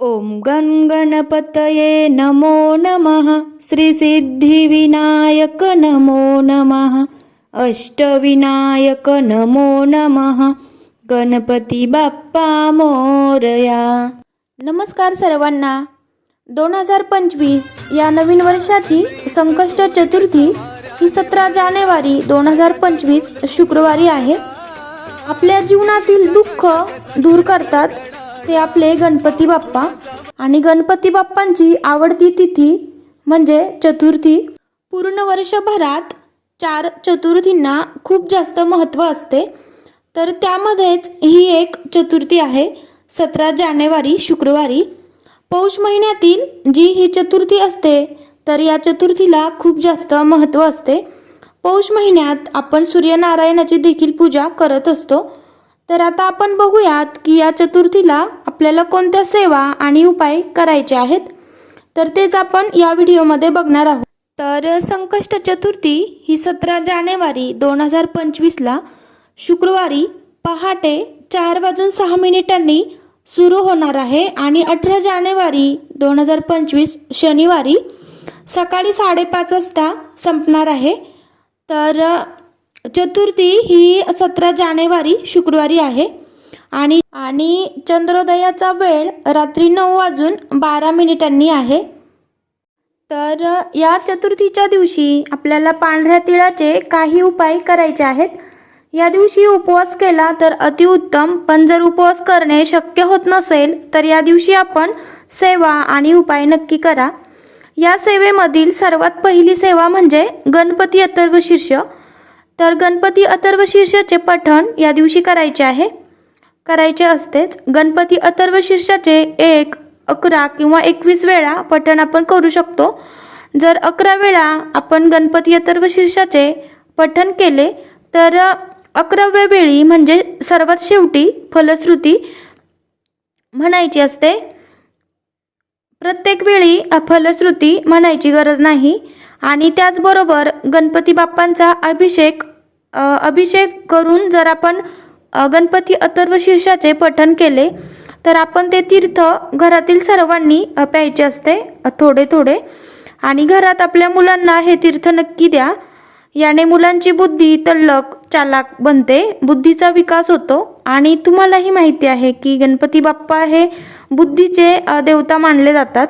ॐ गण गणपतये नमो। नमः श्रीसिद्धिविनायक नमो नमः। अष्टविनायक नमो नमः। गणपती बाप्पा मोरया। नमस्कार सर्वांना. दोन हजार पंचवीस या नवीन वर्षाची संकष्ट चतुर्थी ही सतरा जानेवारी दोन हजार पंचवीस शुक्रवारी आहे. आपल्या जीवनातील दुःख दूर करतात. ते आपले गणपती बाप्पा. आणि गणपती बाप्पांची आवडती तिथी म्हणजे चतुर्थी. पूर्ण वर्षभरात चार चतुर्थींना खूप जास्त महत्त्व असते. तर त्यामध्येच ही एक चतुर्थी आहे सतरा जानेवारी शुक्रवारी. पौष महिन्यातील जी ही चतुर्थी असते तर या चतुर्थीला खूप जास्त महत्त्व असते. पौष महिन्यात आपण सूर्यनारायणाची देखील पूजा करत असतो. तर आता आपण बघूयात की या चतुर्थीला आपल्याला कोणत्या सेवा आणि उपाय करायचे आहेत? तर तेच आपण या व्हिडिओमध्ये बघणार आहोत. तर संकष्ट चतुर्थी ही सतरा जानेवारी दोन हजार पंचवीसला शुक्रवारी पहाटे चार वाजून सहा मिनिटांनी सुरू होणार आहे आणि अठरा जानेवारी दोन हजार पंचवीस शनिवारी सकाळी साडेपाच वाजता संपणार आहे. तर चतुर्थी ही सतरा जानेवारी शुक्रवारी आहे. आणि आणि चंद्रोदयाचा वेळ रात्री नऊ वाजून बारा मिनिटांनी आहे. तर या चतुर्थीच्या दिवशी आपल्याला पांढऱ्या तिळाचे काही उपाय करायचे आहेत. या दिवशी उपवास केला तर अतिउत्तम पण जर उपवास करणे शक्य होत नसेल तर या दिवशी आपण सेवा आणि उपाय नक्की करा. या सेवेमधील सर्वात पहिली सेवा म्हणजे गणपती अथर्व शीर्ष. तर गणपती अथर्व शीर्षाचे पठण या दिवशी करायचे आहे. करायचे असतेच गणपती अथर्व शीर्षाचे एक अकरा किंवा एकवीस वेळा पठण आपण करू शकतो. जर अकरा वेळा आपण गणपती अथर्व शीर्षाचे पठण केले तर अकराव्या वेळी म्हणजे सर्वात शेवटी फलश्रुती म्हणायची असते. प्रत्येक वेळी फलश्रुती म्हणायची गरज नाही. आणि त्याचबरोबर गणपती बाप्पांचा अभिषेक अभिषेक करून जर आपण गणपती अथर्व शीर्षाचे पठण केले तर आपण ते तीर्थ घरातील सर्वांनी प्यायचे असते थोडे थोडे. आणि घरात आपल्या मुलांना हे तीर्थ नक्की द्या. याने मुलांची बुद्धी तल्लक चालाक बनते बुद्धीचा विकास होतो. आणि तुम्हालाही माहिती आहे की गणपती बाप्पा हे बुद्धीचे देवता मानले जातात.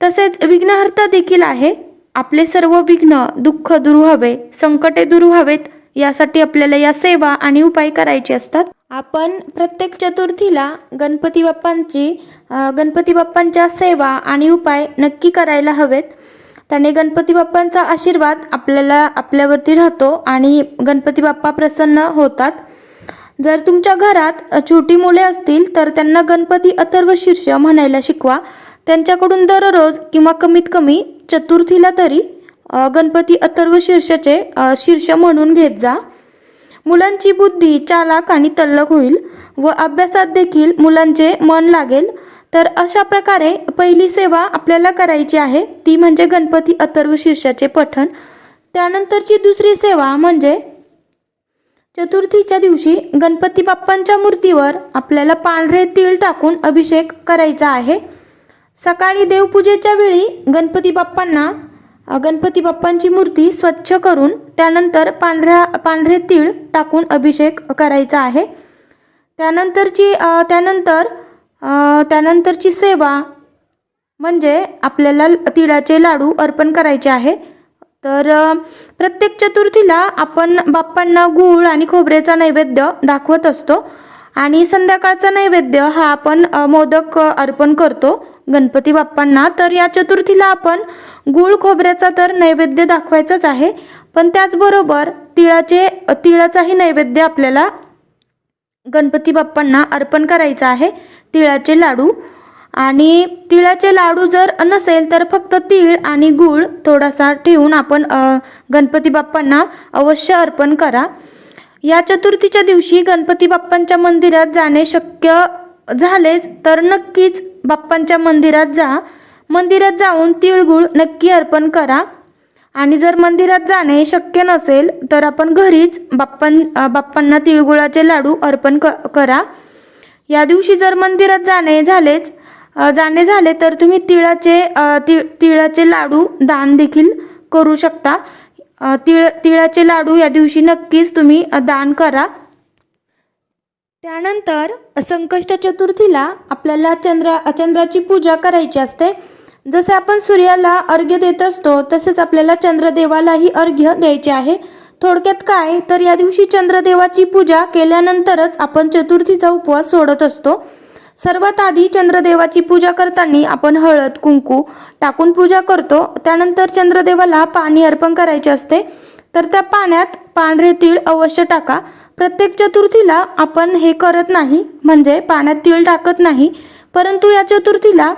तसेच विघ्नहर्ता देखील आहे. आपले सर्व विघ्न दुःख दूर व्हावे संकटे दूर व्हावेत. यासाठी आपल्याला या सेवा आणि उपाय करायचे असतात. आपण प्रत्येक चतुर्थीला गणपती बाप्पांची गणपती बाप्पांच्या सेवा आणि उपाय नक्की करायला हवेत. त्याने गणपती बाप्पांचा आशीर्वाद आपल्याला आपल्यावरती राहतो आणि गणपती बाप्पा प्रसन्न होतात. जर तुमच्या घरात छोटी मुले असतील तर त्यांना गणपती अथर्व शीर्ष म्हणायला शिकवा. त्यांच्याकडून दररोज किंवा कमीत कमी चतुर्थीला तरी गणपती अथर्व शीर्षाचे शीर्ष म्हणून घेत जा. मुलांची बुद्धी चालाक आणि तल्लक होईल व अभ्यासात देखील मुलांचे मन लागेल. तर अशा प्रकारे पहिली सेवा आपल्याला करायची आहे ती म्हणजे गणपती अथर्व शीर्षाचे पठण. त्यानंतरची दुसरी सेवा म्हणजे चतुर्थीच्या दिवशी गणपती बाप्पांच्या मूर्तीवर आपल्याला पांढरे तीळ टाकून अभिषेक करायचा आहे. सकाळी देवपूजेच्या वेळी गणपती बाप्पांना गणपती बाप्पांची मूर्ती स्वच्छ करून त्यानंतर पांढऱ्या पांढरे तीळ टाकून अभिषेक करायचा आहे. त्यानंतरची त्यानंतर त्यानंतरची सेवा म्हणजे आपल्याला तिळाचे लाडू अर्पण करायचे आहे. तर प्रत्येक चतुर्थीला आपण बाप्पांना गूळ आणि खोबऱ्याचा नैवेद्य दाखवत असतो आणि संध्याकाळचा नैवेद्य हा आपण मोदक अर्पण करतो. गणपती बाप्पांना तर या चतुर्थीला आपण गूळ खोबऱ्याचा तर नैवेद्य दाखवायचाच आहे. पण त्याचबरोबर तिळाचे तिळाचाही नैवेद्य आपल्याला गणपती बाप्पांना अर्पण करायचा आहे. तिळाचे लाडू. आणि तिळाचे लाडू जर नसेल तर फक्त तीळ आणि गूळ थोडासा ठेवून आपण गणपती बाप्पांना अवश्य अर्पण करा. या चतुर्थीच्या दिवशी गणपती बाप्पांच्या मंदिरात जाणे शक्य झालेच तर नक्कीच बाप्पांच्या मंदिरात जा. मंदिरात जाऊन तिळगुळ नक्की अर्पण करा. आणि जर मंदिरात जाणे शक्य नसेल तर आपण घरीच बाप्पां बाप्पांना तिळगुळाचे लाडू अर्पण क करा. या दिवशी जर मंदिरात जाणे झालेच जाणे झाले तर तुम्ही तिळाचे तिळ तिळाचे लाडू दान देखील करू शकता. तिळ तिळाचे लाडू या दिवशी नक्कीच तुम्ही दान करा. त्यानंतर संकष्ट चतुर्थीला आपल्याला चंद्र चंद्राची पूजा करायची असते. जसे आपण सूर्याला अर्घ्य देत असतो तसेच आपल्याला चंद्रदेवालाही अर्घ्य द्यायचे आहे. थोडक्यात काय? तर या दिवशी चंद्रदेवाची पूजा केल्यानंतरच आपण चतुर्थीचा उपवास सोडत असतो. सर्वात आधी चंद्रदेवाची पूजा करताना आपण हळद कुंकू टाकून पूजा करतो. त्यानंतर चंद्रदेवाला पाणी अर्पण करायचे असते. तर त्या पाण्यात पांढरे तीळ अवश्य टाका. प्रत्येक चतुर्थीला आपण हे करत नाही म्हणजे पाण्यात तीळ टाकत नाही परंतु या चतुर्थीला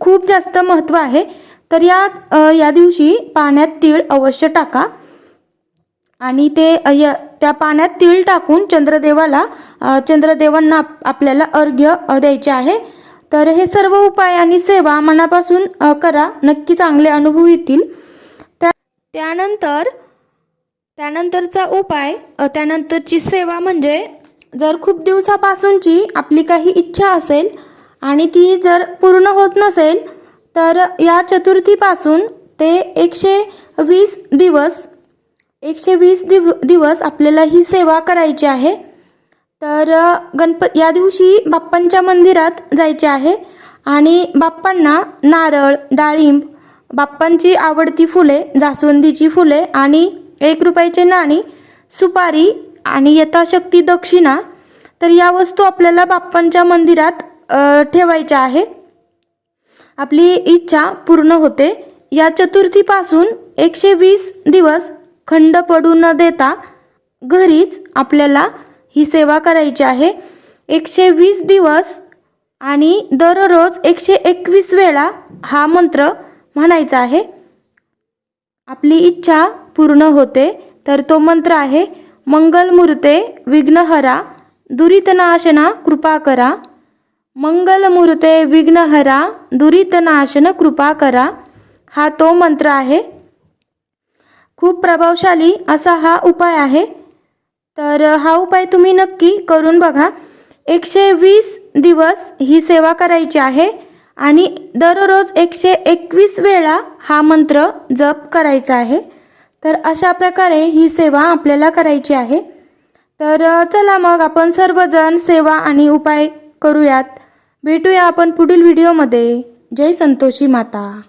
खूप जास्त महत्त्व आहे. तर या या दिवशी पाण्यात तीळ अवश्य टाका. आणि ते य त्या पाण्यात तीळ टाकून चंद्रदेवाला चंद्रदेवांना आपल्याला अर्घ्य द्यायचे आहे. तर हे सर्व उपाय आणि सेवा मनापासून करा. नक्की चांगले अनुभव येतील. त्या त्यानंतर त्यानंतरचा उपाय त्यानंतरची सेवा म्हणजे जर खूप दिवसापासूनची आपली काही इच्छा असेल आणि ती जर पूर्ण होत नसेल तर या चतुर्थीपासून ते एकशे वीस दिवस एकशे वीस दिव दिवस आपल्याला ही सेवा करायची आहे. तर अ, गणपत या दिवशी बाप्पांच्या मंदिरात जायचे आहे आणि बाप्पांना नारळ डाळिंब बाप्पांची आवडती फुले जास्वंदीची फुले आणि एक रुपयाचे नाणी सुपारी आणि यथाशक्ती दक्षिणा तर या वस्तू आपल्याला बाप्पांच्या मंदिरात ठेवायच्या आहे. आपली इच्छा पूर्ण होते. या चतुर्थीपासून एकशे वीस दिवस खंड पडू न देता घरीच आपल्याला ही सेवा करायची आहे. एकशे वीस दिवस आणि दररोज एकशे एकवीस वेळा हा मंत्र म्हणायचा आहे. आपली इच्छा पूर्ण होते तर तो मंत्र आहे मंगलमूर्ते विघ्नहरा दुरितनाशना कृपा करा. मंगलमूर्ते विघ्नहरा दुरितनाशन कृपा करा. हा तो मंत्र आहे. खूप प्रभावशाली असा हा उपाय आहे. तर हा उपाय तुम्ही नक्की करून बघा. एकशे वीस दिवस ही सेवा करायची आहे आणि दररोज एकशे एकवीस वेळा हा मंत्र जप करायचा आहे. तर अशा प्रकारे ही सेवा आपल्याला करायची आहे. तर चला मग आपण सर्वजण सेवा आणि उपाय करूयात. भेटूया आपण पुढील व्हिडिओमध्ये. जय संतोषी माता.